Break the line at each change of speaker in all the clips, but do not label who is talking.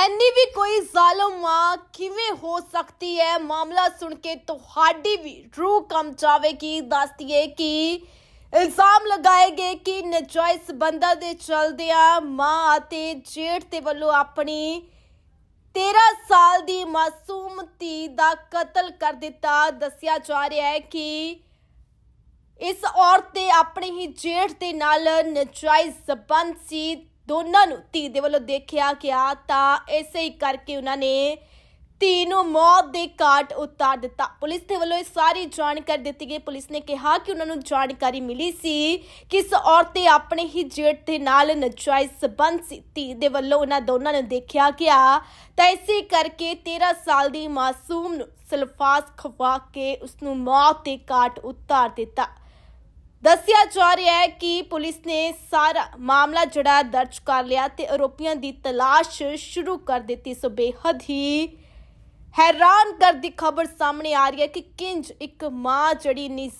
ਐਨੀ ਵੀ ਕੋਈ ਜ਼ਾਲਮ ਮਾਂ ਕਿਵੇਂ ਹੋ ਸਕਦੀ ਹੈ? ਮਾਮਲਾ ਸੁਣ ਕੇ ਤੁਹਾਡੀ ਵੀ ਰੂਹ ਕੰਬ ਜਾਵੇਗੀ ਦੱਸਦੀਏ ਕਿ ਇਲਜ਼ਾਮ ਲਗਾਏ ਗਏ ਕਿ ਨਜਾਇਜ਼ ਬੰਦਾ ਦੇ ਚਲਦਿਆਂ ਮਾਂ ਅਤੇ ਜੇਠ ਦੇ ਵੱਲੋਂ ਆਪਣੀ 13 ਸਾਲ ਦੀ ਮਾਸੂਮ ਧੀ ਦਾ ਕਤਲ ਕਰ ਦਿੱਤਾ। ਦੱਸਿਆ ਜਾ ਰਿਹਾ ਹੈ ਕਿ ਇਸ ਔਰਤ ਦੇ ਆਪਣੇ ਹੀ ਜੇਠ ਦੇ ਨਾਲ ਨਜਾਇਜ਼ ਸਬੰਧ ਸੀ। ਦੋਨਾਂ ਨੂੰ ਧੀ ਦੇ ਵੱਲੋਂ ਦੇਖਿਆ ਗਿਆ ਤਾਂ ਇਸੇ ਹੀ ਕਰਕੇ ਉਹਨਾਂ ਨੇ ਧੀ ਨੂੰ ਮੌਤ ਦੇ ਘਾਟ ਉਤਾਰ ਦਿੱਤਾ। ਪੁਲਿਸ ਦੇ ਵੱਲੋਂ ਇਹ ਸਾਰੀ ਜਾਣਕਾਰੀ ਦਿੱਤੀ ਗਈ। ਪੁਲਿਸ ਨੇ ਕਿਹਾ ਕਿ ਉਹਨਾਂ ਨੂੰ ਜਾਣਕਾਰੀ ਮਿਲੀ ਸੀ ਕਿ ਇਸ ਔਰਤ ਦੇ ਆਪਣੇ ਹੀ ਜੇਠ ਦੇ ਨਾਲ ਨਜਾਇਜ਼ ਸਬੰਧ ਸੀ। ਧੀ ਦੇ ਵੱਲੋਂ ਉਹਨਾਂ ਦੋਨਾਂ ਨੂੰ ਦੇਖਿਆ ਗਿਆ ਤਾਂ ਇਸੇ ਕਰਕੇ 13 ਸਾਲ ਦੀ ਮਾਸੂਮ ਨੂੰ ਸਲਫਾਸ ਖਵਾ ਕੇ ਉਸ ਨੂੰ ਮੌਤ ਦੇ ਘਾਟ ਉਤਾਰ ਦਿੱਤਾ। ਦੱਸਿਆ ਜਾ ਰਿਹਾ ਹੈ ਕਿ ਪੁਲਿਸ ਨੇ ਸਾਰਾ ਮਾਮਲਾ ਜਿਹੜਾ ਦਰਜ ਕਰ ਲਿਆ ਤੇ ਆਰੋਪੀਆਂ ਦੀ ਤਲਾਸ਼ ਸ਼ੁਰੂ ਕਰ ਦਿੱਤੀ। ਸੋ ਬੇਹੱਦ ਹੀ ਹੈਰਾਨ ਕਰਦੀ ਖਬਰ ਸਾਹਮਣੇ ਆ ਰਹੀ ਹੈ ਕਿ ਕਿੰਜ ਇੱਕ ਮਾਂ ਜਿਹੜੀ ਨੀ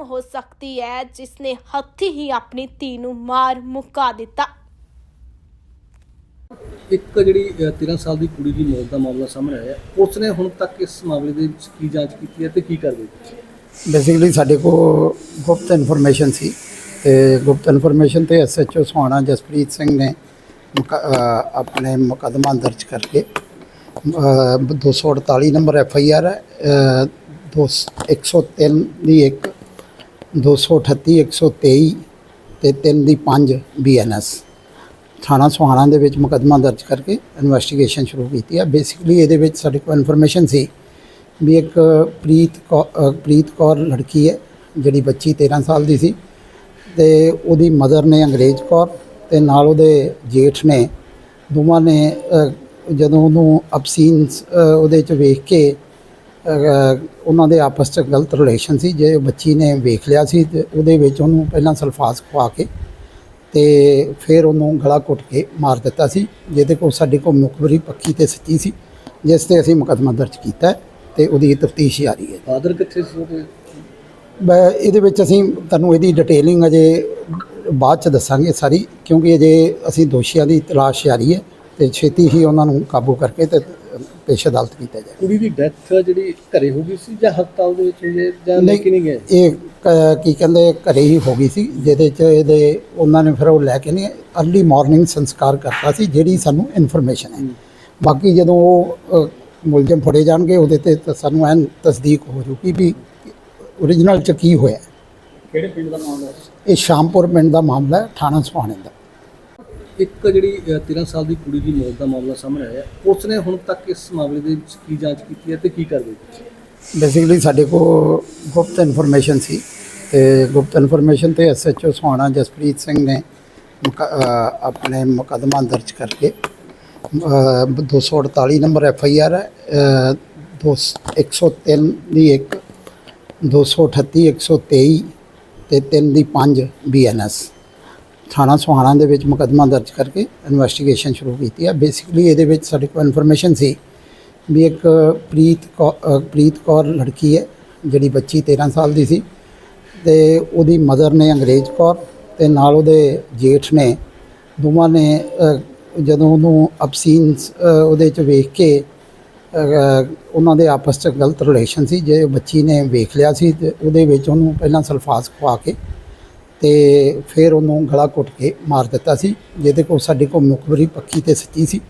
ਹੋ ਸਕਦੀ ਹੈ ਜਿਸ ਨੇ ਹੱਥੀ ਹੀ ਆਪਣੀ ਧੀ ਨੂੰ ਮਾਰ ਮੁਕਾ ਦਿੱਤਾ।
ਇੱਕ ਜਿਹੜੀ ਅ, 13 ਸਾਲ ਦੀ ਕੁੜੀ ਦੀ ਮੌਤ ਦਾ ਮਾਮਲਾ ਸਾਹਮਣੇ ਆਇਆ। ਉਸ ਨੇ ਹੁਣ ਤੱਕ ਇਸ ਮਾਮਲੇ ਦੇ ਵਿੱਚ ਕੀ ਜਾਂਚ ਕੀਤੀ ਹੈ ਤੇ ਕੀ ਕਾਰਵਾਈ ਕੀਤੀ ਹੈ?
ਬੇਸਿਕਲੀ ਸਾਡੇ ਕੋਲ ਗੁਪਤ ਇਨਫੋਰਮੇਸ਼ਨ ਸੀ ਤੇ ਗੁਪਤ ਇਨਫੋਰਮੇਸ਼ਨ ਤੇ ਐਸਐਚਓ ਸੁਹਾਣਾ ਜਸਪ੍ਰੀਤ ਸਿੰਘ ਨੇ ਮੁਕ- ਆਪਣੇ ਮੁਕੱਦਮਾ ਦਰਜ ਕਰਕੇ ਅ, 248 ਨੰਬਰ ਐਫ ਆਈ ਆਰ ਹੈ ਅ, ਦੋ 103 ਦੀ ਇੱਕ 238 123 ਤੇ 3 ਦੀ 5 ਬੀਐਨਐਸ ਥਾਣਾ ਸੁਹਾਣਾ ਦੇ ਵਿੱਚ ਮੁਕੱਦਮਾ ਦਰਜ ਕਰਕੇ ਇਨਵੈਸਟੀਗੇਸ਼ਨ ਸ਼ੁਰੂ ਕੀਤੀ ਹੈ। ਬੇਸਿਕਲੀ ਇਹਦੇ ਵਿੱਚ ਸਾਡੇ ਕੋਲ ਇਨਫੋਰਮੇਸ਼ਨ ਸੀ ਵੀ ਇੱਕ ਪ੍ਰੀਤ ਕੌ- ਅ, ਪ੍ਰੀਤ ਕੌਰ ਲੜਕੀ ਹੈ ਜਿਹੜੀ ਬੱਚੀ 13 ਸਾਲ ਦੀ ਸੀ ਤੇ ਉਹਦੀ ਮਦਰ ਨੇ ਅੰਗਰੇਜ਼ ਕੌਰ ਤੇ ਨਾਲ ਉਹਦੇ ਜੇਠ ਨੇ ਦੋਵਾਂ ਨੇ ਅ, ਜਦੋਂ ਉਹਨੂੰ ਅਬਸੀਨਸ ਉਹਦੇ ਚ ਵੇਖ ਕੇ ਅ, ਉਹਨਾਂ ਦੇ ਆਪਸ ਚ ਗਲਤ ਰਿਲੇਸ਼ਨ ਸੀ ਜੇ ਬੱਚੀ ਨੇ ਵੇਖ ਲਿਆ ਸੀ ਤੇ ਉਹਦੇ ਵਿੱਚ ਉਹਨੂੰ ਪਹਿਲਾਂ ਸਲਫਾਸ ਖਵਾ ਕੇ ਤੇ ਫਿਰ ਉਹਨੂੰ ਗਲਾ ਘੁੱਟ ਕੇ ਮਾਰ ਦਿੱਤਾ ਸੀ ਜਿਹਦੇ ਕੋਲ ਸਾਡੇ ਕੋਲ ਮੁਖਬਰੀ ਪੱਕੀ ਤੇ ਸੱਚੀ ਸੀ ਜਿਸ ਤੇ ਅਸੀਂ ਮੁਕੱਦਮਾ ਦਰਜ ਕੀਤਾ ਹੈ। ਤੇ ਉਹਦੀ ਤਫਤੀਸ਼ ਜਾਰੀ ਹੈ।
ਫਾਦਰ ਕਿੱਥੇ ਸੀ ਉਹਦੇ?
ਮੈਂ ਇਹਦੇ ਵਿੱਚ ਅਸੀਂ ਤੁਹਾਨੂੰ ਇਹਦੀ ਡਿਟੇਲਿੰਗ ਅਜੇ ਬਾਅਦ ਚ ਦੱਸਾਂਗੇ ਸਾਰੀ ਕਿਉਂਕਿ ਅਜੇ ਅਸੀਂ ਦੋਸ਼ੀਆਂ ਦੀ ਤਲਾਸ਼ ਜਾਰੀ ਹੈ ਤੇ ਛੇਤੀ ਹੀ ਉਹਨਾਂ ਨੂੰ ਕਾਬੂ ਕਰਕੇ ਤੇ ਪੇਸ਼ ਅਦਾਲਤ ਕੀਤਾ ਜਾਏ
ਕੁੜੀ ਦੀ ਡੈਥ ਜਿਹੜੀ ਘਰੇ ਹੋ ਗਈ ਸੀ ਜਾਂ ਹਸਪਤਾਲ ਦੇ ਵਿੱਚ ਹੋਈ ਹੈ ਜਾਂ ਲੈ ਕੇ ਨਹੀਂ ਗਏ?
ਇਹ ਕ- ਕੀ ਕਹਿੰਦੇ ਘਰੇ ਹੀ ਹੋ ਗਈ ਸੀ ਜਿਹਦੇ ਚ ਇਹਦੇ ਉਹਨਾਂ ਨੇ ਫਿਰ ਉਹ ਲੈ ਕੇ ਨਹੀਂ ਅਰਲੀ ਮਾਰਨਿੰਗ ਸੰਸਕਾਰ ਕਰਤਾ ਸੀ ਜਿਹੜੀ ਸਾਨੂੰ ਇਨਫੋਰਮੇਸ਼ਨ ਹੈ। ਬਾਕੀ ਜਦੋਂ ਉਹ ਅ, ਮੁਲਜ਼ਮ ਫੜੇ ਜਾਣਗੇ ਉਹਦੇ ਤੇ ਤਾਂ ਸਾਨੂੰ ਐਨ ਤਸਦੀਕ ਹੋ ਜੂਗੀ ਵੀ ਓਰੀਜਨਲ ਚ ਕੀ ਹੋਇਆ।
ਕਿਹੜੇ ਪਿੰਡ ਦਾ ਮਾਮਲਾ ਹੈ?
ਇਹ ਸ਼ਾਮਪੁਰ ਪਿੰਡ ਦਾ ਮਾਮਲਾ ਹੈ ਥਾਣਾ ਸੁਹਾਣੇ ਦਾ।
ਇੱਕ ਜਿਹੜੀ ਅ, 13 ਸਾਲ ਦੀ ਕੁੜੀ ਦੀ ਮੌਤ ਦਾ ਮਾਮਲਾ ਸਾਹਮਣੇ ਆਇਆ। ਉਸ ਨੇ ਹੁਣ ਤੱਕ ਇਸ ਮਾਮਲੇ ਦੇ ਵਿੱਚ ਕੀ ਜਾਂਚ ਕੀਤੀ ਹੈ ਤੇ ਕੀ ਕਾਰਵਾਈ ਕੀਤੀ ਹੈ?
ਬੇਸਿਕਲੀ ਸਾਡੇ ਕੋਲ ਗੁਪਤ ਇਨਫੋਰਮੇਸ਼ਨ ਸੀ ਤੇ ਗੁਪਤ ਇਨਫੋਰਮੇਸ਼ਨ ਤੇ ਐਸਐਚਓ ਸੁਹਾਣਾ ਜਸਪ੍ਰੀਤ ਸਿੰਘ ਨੇ ਆਪਣੇ ਮੁਕੱਦਮਾ ਦਰਜ ਕਰਕੇ 248 ਨੰਬਰ ਐਫ ਆਈ ਆਰ ਹੈ ਅ, ਦੋ 103 ਦੀ ਇੱਕ 238 123 ਤੇ 3 ਦੀ 5 ਬੀਐਨਐਸ ਥਾਣਾ ਸੁਹਾਣਾ ਦੇ ਵਿੱਚ ਮੁਕੱਦਮਾ ਦਰਜ ਕਰਕੇ ਇਨਵੈਸਟੀਗੇਸ਼ਨ ਸ਼ੁਰੂ ਕੀਤੀ ਹੈ। ਬੇਸਿਕਲੀ ਇਹਦੇ ਵਿੱਚ ਸਾਡੇ ਕੋਲ ਇਨਫੋਰਮੇਸ਼ਨ ਸੀ ਵੀ ਇੱਕ ਪ੍ਰੀਤ ਕੌ- ਪ੍ਰੀਤ ਕੌਰ ਲੜਕੀ ਹੈ ਜਿਹੜੀ ਬੱਚੀ 13 ਸਾਲ ਦੀ ਸੀ ਤੇ ਉਹਦੀ ਮਦਰ ਨੇ ਅੰਗਰੇਜ਼ ਕੌਰ ਤੇ ਨਾਲ ਉਹਦੇ ਜੇਠ ਨੇ ਦੋਵਾਂ ਨੇ ਜਦੋਂ ਉਹਨੂੰ ਅਬਸੀਨਸ ਉਹਦੇ ਚ ਵੇਖ ਕੇ ਉਹਨਾਂ ਦੇ ਆਪਸ ਚ ਗਲਤ ਰਿਲੇਸ਼ਨ ਸੀ ਜੇ ਬੱਚੀ ਨੇ ਵੇਖ ਲਿਆ ਸੀ ਤੇ ਉਹਦੇ ਵਿੱਚ ਉਹਨੂੰ ਪਹਿਲਾਂ ਸਲਫਾਸ ਖਵਾ ਕੇ ਤੇ ਫਿਰ ਉਹਨੂੰ ਗਲਾ ਘੁੱਟ ਕੇ ਮਾਰ ਦਿੱਤਾ ਸੀ ਜਿਹਦੇ ਕੋਲ ਸਾਡੇ ਕੋਲ ਮੁਖਬਰੀ ਪੱਕੀ ਤੇ ਸੱਚੀ ਸੀ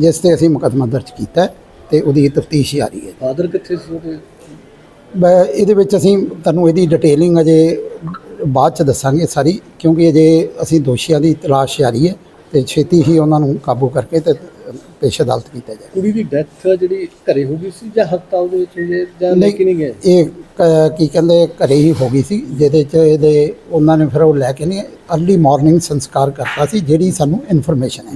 ਜਿਸ ਤੇ ਅਸੀਂ ਮੁਕੱਦਮਾ ਦਰਜ ਕੀਤਾ ਤੇ ਉਹਦੀ ਤਫਤੀਸ਼ ਜਾਰੀ ਹੈ।
ਫਾਦਰ ਕਿੱਥੇ ਸੀ ਉਹਦੇ?
ਇਹਦੇ ਵਿੱਚ ਅਸੀਂ ਤੁਹਾਨੂੰ ਇਹਦੀ ਡਿਟੇਲਿੰਗ ਅਜੇ ਬਾਅਦ ਚ ਦੱਸਾਂਗੇ ਸਾਰੀ ਕਿਉਂਕਿ ਅਜੇ ਅਸੀਂ ਦੋਸ਼ੀਆਂ ਦੀ ਤਲਾਸ਼ ਜਾਰੀ ਹੈ। ਤੇ ਛੇਤੀ ਹੀ ਉਹਨਾਂ ਨੂੰ ਕਾਬੂ ਕਰਕੇ ਤੇ ਪੇਸ਼ ਅਦਾਲਤ ਕੀਤਾ ਜਾਏ
ਕੁੜੀ ਦੀ ਡੈਥ ਜਿਹੜੀ ਘਰੇ ਹੋ ਗਈ ਸੀ ਜਾਂ ਹਸਪਤਾਲ ਦੇ ਵਿੱਚ ਹੋਈ ਹੈ ਜਾਂ ਲੈ ਕੇ ਨਹੀਂ ਗਏ?
ਇਹ ਕ- ਕੀ ਕਹਿੰਦੇ ਘਰੇ ਹੀ ਹੋ ਗਈ ਸੀ ਜਿਹਦੇ ਚ ਇਹਦੇ ਉਹਨਾਂ ਨੇ ਫਿਰ ਉਹ ਲੈ ਕੇ ਨਹੀਂ ਅਰਲੀ ਮਾਰਨਿੰਗ ਸੰਸਕਾਰ ਕਰਤਾ ਸੀ ਜਿਹੜੀ ਸਾਨੂੰ ਇਨਫੋਰਮੇਸ਼ਨ ਹੈ।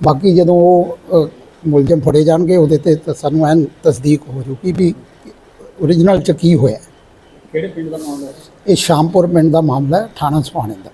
ਬਾਕੀ ਜਦੋਂ ਉਹ ਅ, ਮੁਲਜ਼ਮ ਫੜੇ ਜਾਣਗੇ ਉਹਦੇ ਤੇ ਤਾਂ ਸਾਨੂੰ ਐਨ ਤਸਦੀਕ ਹੋ ਜੂਗੀ ਵੀ ਓਰੀਜਨਲ ਚ ਕੀ ਹੋਇਆ।
ਕਿਹੜੇ ਪਿੰਡ ਦਾ ਮਾਮਲਾ ਹੈ?
ਇਹ ਸ਼ਾਮਪੁਰ ਪਿੰਡ ਦਾ ਮਾਮਲਾ ਹੈ ਥਾਣਾ ਸੁਹਾਣੇ ਦਾ